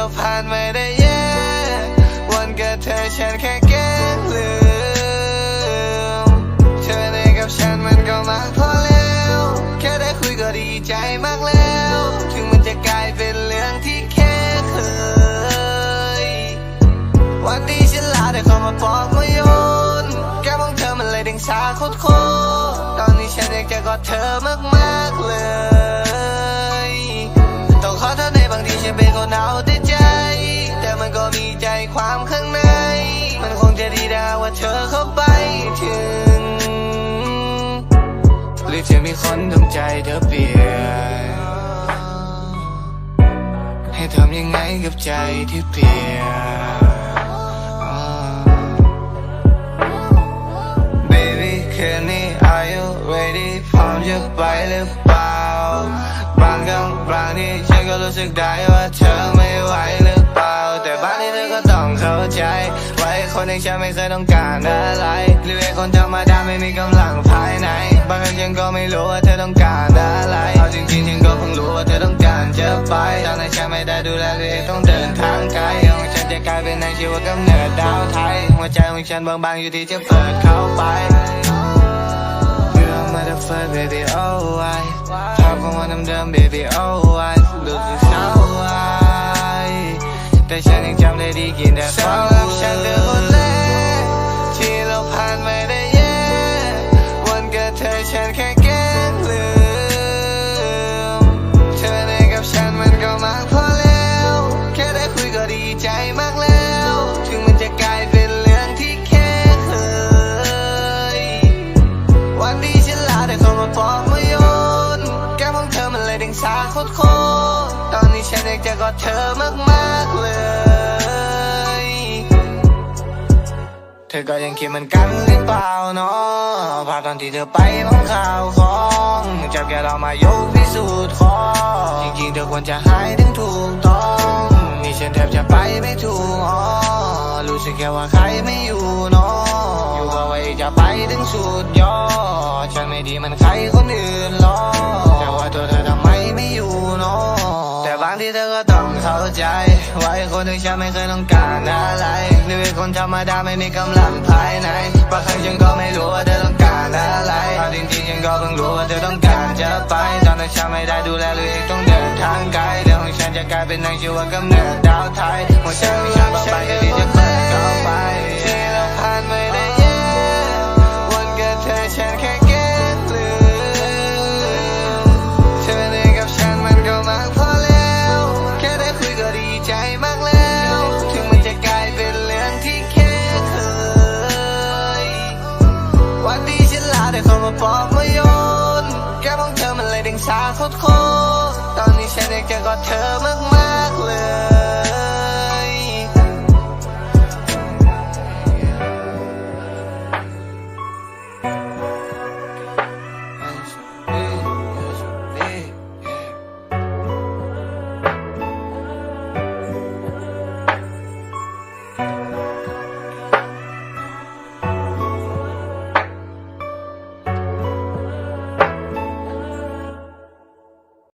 ราผ่านไม่ได้แย่วันกับเธอฉันแค่แกงลืมเธอในกับฉันมันก็มากพอแล้ว แค่ได้คุยก็ดีใจมากแล้ว ถึงมันจะกลายเป็นเรื่องที่แค่เคย วันที่ฉันลาเธอก็มาบอกมาโยนแก้มของเธอมันเลยดึงสาโคตรตอนนี้ฉันอยากจะกอดเธอมาก ความข้างใน มันคงจะดีนะว่าเธอเข้าไปถึง หรือจะมีคนทำใจเธอเปลี่ยน ให้ทำยังไงกับใจที่เปลี่ยน Baby คืนนี้ Are you ready พร้อมจะไปหรือเปล่าบางครั้งบางทีฉันก็รู้สึกได้ว่าเธอไม่ไหว ต้องเข้าใจว่าไอ้คนอย่างฉันไม่เคยต้องการอะไรหรือไอ้คนธรรมดาไม่มีกำลังภายใน บางครั้งฉันก็ไม่รู้ว่าเธอต้องการอะไร เอาจริงๆฉันก็เพิ่งรู้ว่าเธอต้องการจะไปตอนนั้นฉันไม่ได้ดูแลตัวเองต้องเดินทางไกลของฉันจะกลายเป็นนางชีวกำเนิดดาวไทย หัวใจของฉันบางๆอยู่ที่จะเปิดเข้าไป You're a motherfucker baby oh I ภาพของวันเดิมๆ baby oh I แต่ฉันยังจำได้ดีกินแต่สำหรับฉันเธอคนแรกที่เราผ่านไม่ได้แย่วันเกิดเธอฉันแค่แกล้งลืมเธอในกับฉันมันก็มากพอแล้ว แค่ได้คุยก็ดีใจมากแล้ว ถึงมันจะกลายเป็นเรื่องที่แค่เคย วันที่ฉันลาได้คนมาปอกมาโยนแก้มของเธอมันเลยดึงสาโคตรโคตรตอนนี้ฉันอยากจะกอดเธอมากๆ เลย เธอก็ยังคิดเหมือนกันหรือเปล่าเนาะภาพตอนที่เธอไปบังข่าวของจับแกเรามายกพิสูจน์ของ จริงๆเธอควรจะหายถึงถูกต้องนี่ฉันแทบจะไปไม่ถูกอ๋อรู้สึกแค่ว่าใครไม่อยู่เนาะอยู่ก็ไว้จะไปถึงสุดยอดฉันไม่ดีมันใครคนอื่นหรอก เธอก็ต้องเข้าใจ ว่าไอ้คนที่ฉันไม่เคยต้องการอะไรหรือไอ้คนธรรมดาไม่มีกำลังภายในบางครั้งฉันก็ไม่รู้ว่าเธอต้องการอะไรเอาจริงๆฉันก็เพิ่งรู้ว่าเธอต้องการจะไปตอนนั้นฉันไม่ได้ดูแลเลยเองต้องเดินทางไกลเรื่องของฉันจะกลายเป็นนางชีวกำเนิดดาวไทยหัวใจของฉันบางไปก็ที่จะเปิดเข้าไป มาปอกมาโยนแก้มของเธอมันเลยดึงสาโคตรโคตรตอนนี้ฉันอยากจะกอดเธอมากๆเลย